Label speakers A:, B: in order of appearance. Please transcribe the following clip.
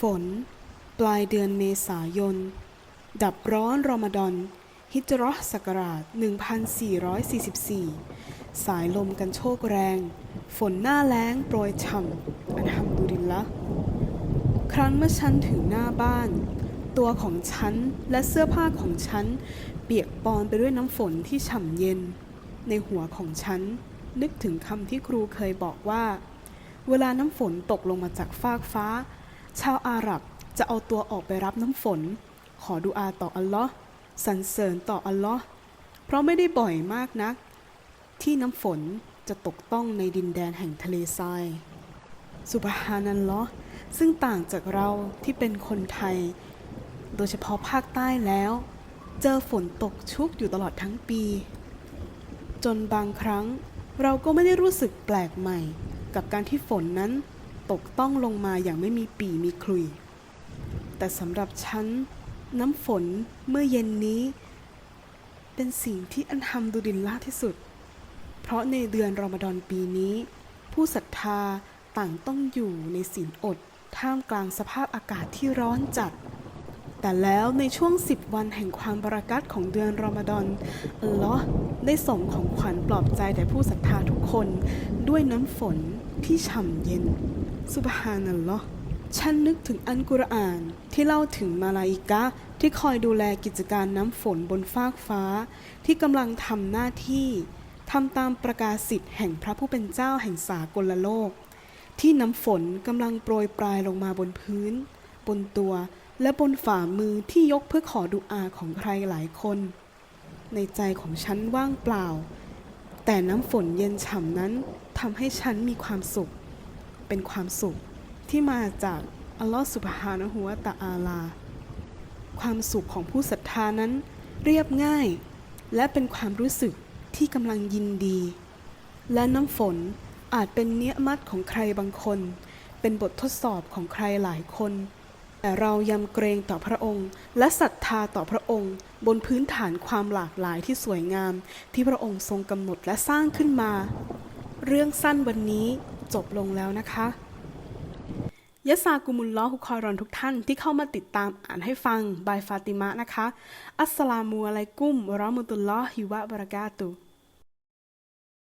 A: ฝน ปลายเดือนเมษายน ดับร้อนรอมฎอน ฮิจเราะห์ศักราช 1444 สายลมกันโชกแรง ฝนหน้าแล้งโปรยฉ่ำอันฮัมดุลิลละครั้นเมื่อฉันถึงหน้าบ้าน ตัวของฉันและเสื้อผ้าของฉัน เปียกปอนไปด้วยน้ำฝนที่ฉ่ำเย็น ในหัวของฉัน นึกถึงคำที่ครูเคยบอกว่า เวลาน้ำฝนตกลงมาจากฟากฟ้า ชาวอาหรับจะเอาตัวออกไปรับน้ำฝน ขอดุอาต่ออัลลอฮ์สรรเสริญต่ออัลลอฮ์เพราะไม่ได้บ่อยมากนัก ที่น้ำฝนจะตกต้องในดินแดนแห่งทะเลทรายสุบฮานัลลอฮ์ซึ่งต่างจากเราที่เป็นคนไทย โดยเฉพาะภาคใต้แล้ว เจอฝนตกชุกอยู่ตลอดทั้งปี จนบางครั้งเราก็ไม่ได้รู้สึกแปลกใหม่ กับการที่ฝนนั้น ตกต้องลงมาอย่างไม่มีปีมีคลุย แต่สำหรับฉัน น้ำฝนเมื่อเย็นนี้ เป็นสิ่งที่อันฮัมดุลิลละห์ที่สุด เพราะในเดือนรอมฎอนปีนี้ ผู้ศรัทธาต่างต้องอยู่ในศีลอด ท่ามกลางสภาพอากาศที่ร้อนจัด แต่แล้วในช่วงสิบวันแห่งความบรากัตของเดือนรอมฎอนอัลลอฮ์ได้ส่งของขวัญปลอบใจแด่ผู้ศรัทธาทุกคนด้วยน้ำฝนที่ฉ่ำเย็น สุบฮานัลลอฮ์ฉันนึกถึงอันกุรอานที่เล่าถึงมาลาอิกะที่คอยดูแลกิจการน้ำฝนบนฟากฟ้า ที่กำลังทำหน้าที่ทำตามประกาศสิทธิ์แห่งพระผู้เป็นเจ้าแห่งสากลโลก ที่น้ำฝนกำลังโปรยปลายลงมาบนพื้น บนตัวและบนฝ่ามือที่ยกเพื่อขอดุอาของใครหลายคน ในใจของฉันว่างเปล่า แต่น้ำฝนเย็นฉ่ำนั้นทำให้ฉันมีความสุข เป็นความสุขที่มาจากอัลลอฮฺสุบฮานะฮูวะตะอาลา ความสุขของผู้ศรัทธานั้นเรียบง่าย และเป็นความรู้สึกที่กำลังยินดี และน้ำฝนอาจเป็นเนียมัดของใครบางคน เป็นบททดสอบของใครหลายคน แต่เรายำเกรงต่อพระองค์ และศรัทธาต่อพระองค์ บนพื้นฐานความหลากหลายที่สวยงาม ที่พระองค์ทรงกำหนดและสร้างขึ้นมา เรื่องสั้นวันนี้ จบลงแล้วนะคะยะซากุมุลลอฮุคอยรอนทุกท่านที่เข้ามาติดตามอ่านให้ฟังบายฟาติมะนะคะ อัสสลามุอะลัยกุมวะราะมุตุลลอฮิวะบะราะกาตุ